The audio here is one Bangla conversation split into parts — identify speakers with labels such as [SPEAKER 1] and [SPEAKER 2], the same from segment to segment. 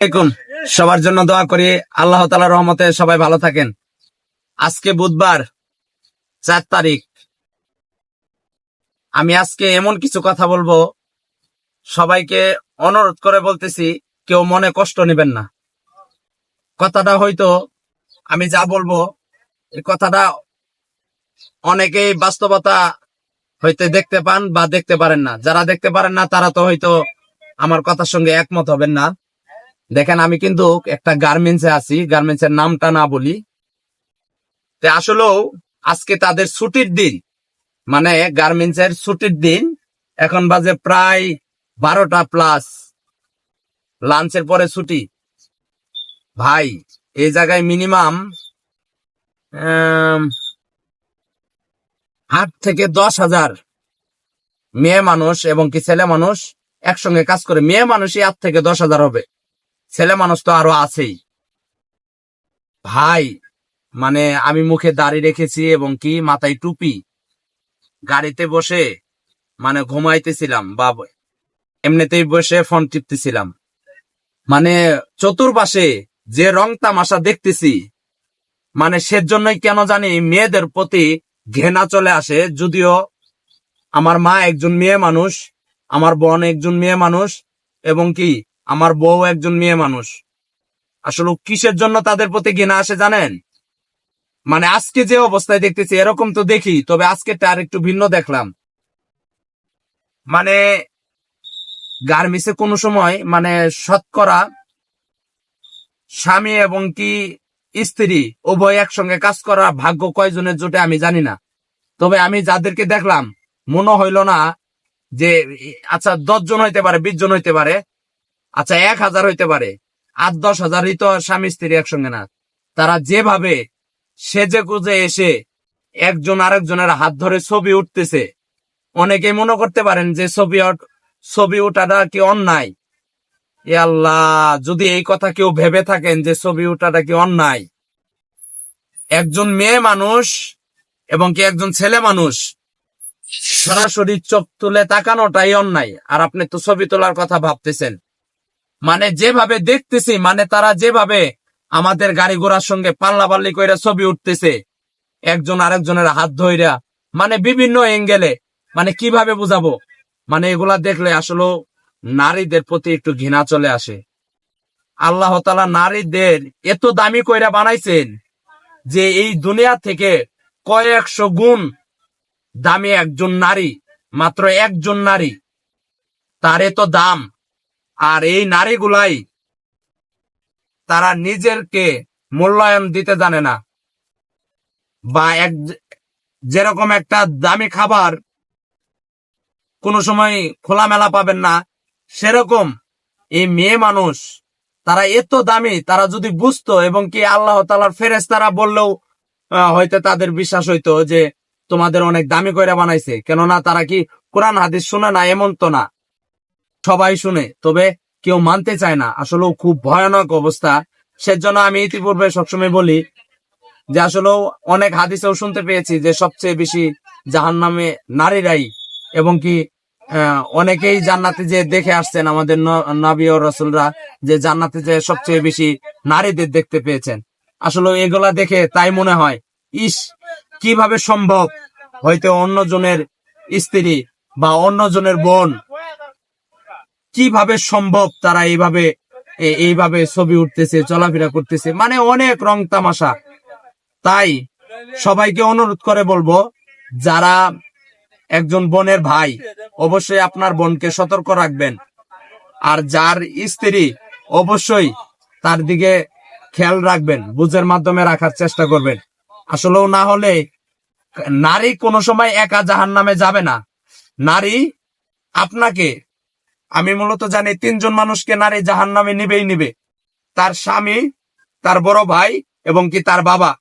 [SPEAKER 1] আলাইকুম। সবার জন্য দোয়া করি। আল্লাহ তালা রহমতে সবাই ভালো থাকেন। আজকে বুধবার, চার তারিখ। আমি আজকে এমন কিছু কথা বলব, সবাইকে অনুরোধ করে বলতেছি, কেউ মনে কষ্ট নেবেন না। কথাটা হয়তো আমি যা বলব, এই কথাটা অনেকেই বাস্তবতা হইতে দেখতে পান বা দেখতে পারেন না। যারা দেখতে পারেন না, তারা তো হয়তো আমার কথার সঙ্গে একমত হবেন না। দেখেন, আমি কিন্তু একটা গার্মেন্টসে আছি গার্মেন্টসের নামটা না বলি। তে আসলেও আজকে তাদের ছুটির দিন মানে গার্মেন্টসের ছুটির দিন, এখন বাজে প্রায় বারোটা প্লাস লাঞ্চের পরে ছুটি। ভাই, এই জায়গায় মিনিমাম আট থেকে দশ হাজার মেয়ে মানুষ এবং কি ছেলে মানুষ একসঙ্গে কাজ করে। মেয়ে মানুষই আট থেকে দশ হাজার হবে। ছেলে মানুষ তো আরও আছেই। ভাই মানে আমি মুখে দাড়ি রেখেছি এবং কি, মাথায় টুপি। গাড়িতে বসে মানে ঘুমাইতেছিলাম বা এমনিতেই বসে ফোন টিপতেছিলাম। মানে চতুর্পাশে যে রং তামাশা দেখতেছি মানে সেজন্যই কেন জানি মেয়েদের প্রতি ঘেনা চলে আসে, যদিও আমার মা একজন মেয়ে মানুষ, আমার বোন একজন মেয়ে মানুষ, এবং কি আমার বউ একজন মেয়ে মানুষ। আসলে কিসের জন্য তাদের প্রতি ঘৃণা আসে জানেন? মানে আজকে যে অবস্থায় দেখতেছি, এরকম তো দেখি, তবে আজকে আর একটু ভিন্ন দেখলাম। মানে গার্মিসে কোনো সময় মানে শতকরা স্বামী এবং কি স্ত্রী উভয় একসঙ্গে কাজ করা ভাগ্য কয়জনের জোটে আমি জানি না। তবে আমি যাদেরকে দেখলাম, মনে হইল না যে আচ্ছা দশ জন হইতে পারে বিশ জন হইতে পারে আচ্ছা এক হাজার হইতে পারে। আট দশ হাজারই তো স্বামী স্ত্রী একসঙ্গে না। তারা যেভাবে সেজে গুজে এসে একজন আরেকজনের হাত ধরে ছবি উঠতেছে অনেকে মনে করতে পারেন যে ছবি ছবি ওঠাটা কি অন্যায়? এ আল্লাহ, যদি এই কথা কেউ ভেবে থাকেন যে ছবি ওঠাটা কি অন্যায়? একজন মেয়ে মানুষ এবং কি একজন ছেলে মানুষ সরাসরি চোখ তুলে তাকানোটাই অন্যায়। আর আপনি তো ছবি তোলার কথা ভাবতেছেন। মানে যেভাবে দেখতেছি মানে তারা যেভাবে আমাদের গাড়ি ঘোড়ার সঙ্গে পাল্লা পাল্লি কইরা ছবি উঠতেছে, একজন আরেকজনের হাত ধইরা মানে বিভিন্ন এঙ্গেলে মানে কীভাবে বুঝাবো? মানে এগুলা দেখলে আসলে নারীদের প্রতি একটু ঘৃণা চলে আসে। আল্লাহ তালা নারীদের এত দামি কইরা বানাইছেন যে এই দুনিয়া থেকে কয়েকশো গুণ দামি একজন নারী, মাত্র একজন নারী, তার এত দাম। আর এই নারীগুলাই তারা নিজেরকে মূল্যায়ন দিতে জানে না। বা এক যেরকম একটা দামি খাবার কোনো সময় খোলামেলা পাবেন না, সেরকম এই মেয়ে মানুষ, তারা এত দামি, তারা যদি বুঝতো এবং কি আল্লাহ তালার ফেরেস তারা বললেও হয়তো তাদের বিশ্বাস হইতো যে তোমাদের অনেক দামি কইরা বানাইছে। কেননা তারা কি কোরআন, হাদিস শুনে না এমন তো না। সবাই শুনে, তবে কেউ মানতে চায় না। আসলেও খুব ভয়ানক অবস্থা। সেজন্য আমি ইতিপূর্বে সবসময় বলি যে আসলেও অনেক হাদিসেও শুনতে পেয়েছি যে, সবচেয়ে বেশি জাহান নামে নারীরাই এবং কি অনেকেই জান্নাতে যে দেখে আসছেন আমাদের ন- নবী ও রসুলরা যে, জান্নাতে যে সবচেয়ে বেশি নারীদের দেখতে পেয়েছেন। আসলে এগুলা দেখে তাই মনে হয়, ইস, কীভাবে সম্ভব? হয়তো অন্যজনের স্ত্রী বা অন্যজনের বোন কীভাবে সম্ভব তারা এইভাবে এইভাবে ছবি উঠতেছে, চলাফেরা করতেছে? মানে অনেক রং তামাশা। তাই সবাইকে অনুরোধ করে বলব, যারা একজন বোনের ভাই, অবশ্যই আপনার বোনকে সতর্ক রাখবেন। আর যার স্ত্রী, অবশ্যই তার দিকে খেয়াল রাখবেন, বুঝের মাধ্যমে রাখার চেষ্টা করবেন। আসলেও না হলে নারী কোনো সময় একা জাহান নামে যাবে না। নারী আপনাকে আমি মূলত জানি তিনজন মানুষকে নারী জাহান নামে নিবেই নিবে। তার স্বামী, তার বড় ভাই এবং কি তার বাবা।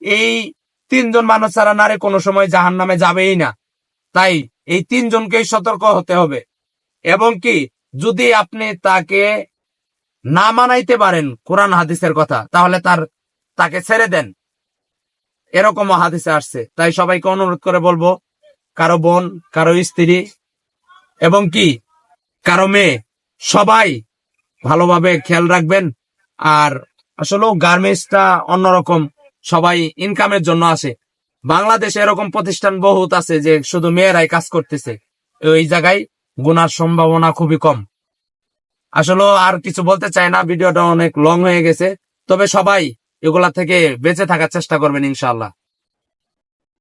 [SPEAKER 1] এই তিনজন মানুষ ছাড়া নারী কোনো সময় জাহান নামে যাবেই না। তাই এই তিনজনকেই সতর্ক হতে হবে। এবং কি, যদি আপনি তাকে না মানাইতে পারেন কোরআন হাদিসের কথা, তাহলে তার, তাকে ছেড়ে দেন। এরকমও হাদিসে আসছে। তাই সবাইকে অনুরোধ করে বলব, কারও বোন, কারও স্ত্রী, এবং কি কারও মেয়ে। সবাই ভালোভাবে খেয়াল রাখবেন। আর আসলে গার্মেন্টসটা অন্যরকম, সবাই ইনকামের জন্য আসে। বাংলাদেশে এরকম প্রতিষ্ঠান বহুত আছে যে শুধু মেয়েরাই কাজ করতেছে। ওই জায়গায় গুনার সম্ভাবনা খুবই কম। আসলে আর কিছু বলতে চাই না, ভিডিওটা অনেক লং হয়ে গেছে। তবে সবাই এগুলা থেকে বেঁচে থাকার চেষ্টা করবেন ইনশাআল্লাহ।